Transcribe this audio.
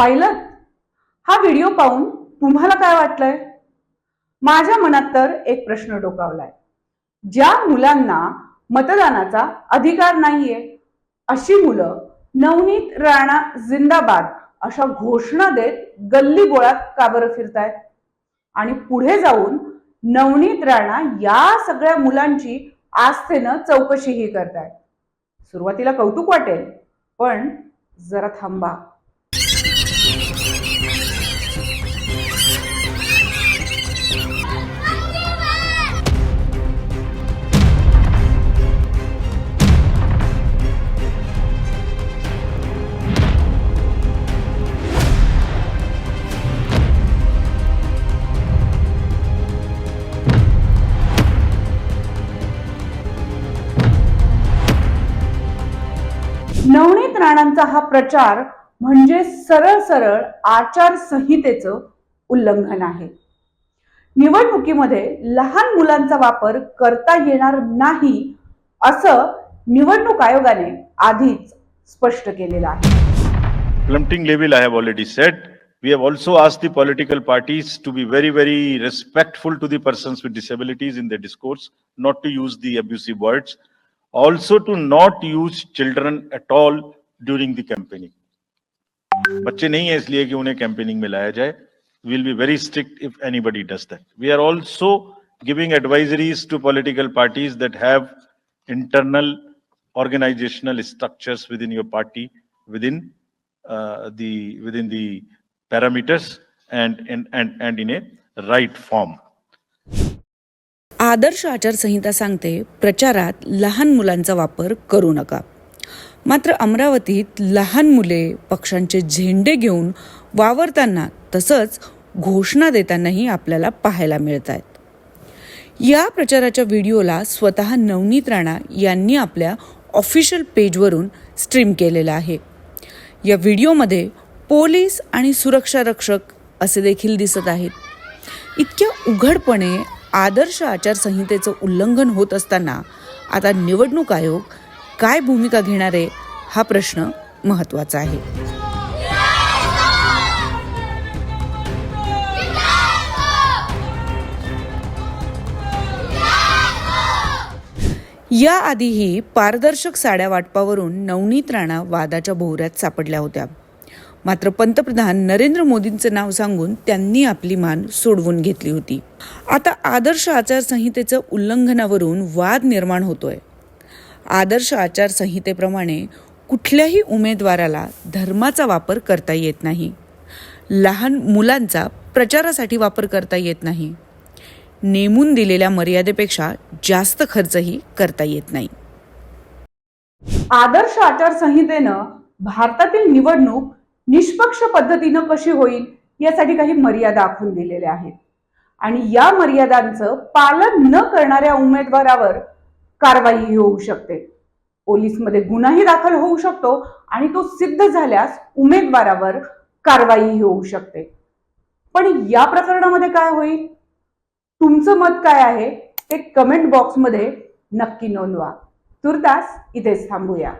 पाहिलं? हा व्हिडिओ पाहून तुम्हाला काय वाटलंय? माझ्या मनात तर एक प्रश्न डोकावलाय. ज्या मुलांना मतदानाचा अधिकार नाहीये अशी मुलं नवनीत राणा जिंदाबाद अशा घोषणा देत गल्ली गोळात का बरं फिरतायत? आणि पुढे जाऊन नवनीत राणा या सगळ्या मुलांची आस्थेनं चौकशीही करतायत. सुरुवातीला कौतुक वाटेल पण जरा थांबा. नवनीत राणांचा हा प्रचार म्हणजे सरळ सरळ आचारसंहितेचं उल्लंघन आहे. निवडणुकीमध्ये लहान मुलांचा वापर करता येणार नाही असं निवडणूक आयोगाने आधीच स्पष्ट केलेलं आहे. Planting level I have already set we have also आज the political parties to be very very respectful to the persons with disabilities in the discourse not to use the abusive words Also to not use children at all during the campaigning. बच्चे नहीं है इसलिए कि उन्हें campaigning में लाया जाए will be very strict if anybody does that we are also giving advisories to political parties that have internal organizational structures within your party within uh, the within the parameters and and and, and in a right form आदर्श आचारसंहिता सांगते प्रचारात लहान मुलांचा वापर करू नका. मात्र अमरावतीत लहान मुले पक्षांचे झेंडे घेऊन वावरताना तसंच घोषणा देतानाही आपल्याला पाहायला मिळत आहेत या प्रचाराच्या व्हिडिओला स्वतः नवनीत राणा यांनी आपल्या ऑफिशियल पेजवरून स्ट्रीम केलेलं आहे. या व्हिडिओमध्ये पोलीस आणि सुरक्षा रक्षक असे देखील दिसत आहेत. इतक्या उघडपणे आदर्श आचारसंहितेचं उल्लंघन होत असताना आता निवडणूक आयोग काय भूमिका घेणार आहे हा प्रश्न महत्त्वाचा आहे. याआधीही पारदर्शक साड्या वाटपावरून नवनीत राणा वादाच्या भोवऱ्यात सापडल्या होत्या. मात्र पंतप्रधान नरेंद्र मोदींचं नाव सांगून त्यांनी आपली मान सोडवून घेतली होती. आता आदर्श आचारसंहितेचं उल्लंघनावरून वाद निर्माण होतोय. आदर्श आचारसंहितेप्रमाणे कुठल्याही उमेदवाराला धर्माचा वापर करता येत नाही. लहान मुलांचा प्रचारासाठी वापर करता येत नाही. नेमून दिलेल्या मर्यादेपेक्षा जास्त खर्चही करता येत नाही. आदर्श आचारसंहितेनं भारतातील निवडणूक निष्पक्ष पद्धतीनं कशी होईल यासाठी काही मर्यादा आखून दिलेल्या आहेत. आणि या मर्यादांचं पालन न करणाऱ्या उमेदवारावर कारवाई होऊ शकते. पोलीसमध्ये गुन्हाही दाखल होऊ शकतो आणि तो सिद्ध झाल्यास उमेदवारावर कारवाई होऊ शकते. पण या प्रकरणामध्ये काय होईल? तुमचं मत काय आहे? ते कमेंट बॉक्समध्ये नक्की नोंदवा. तुर्तास इथेच थांबूया.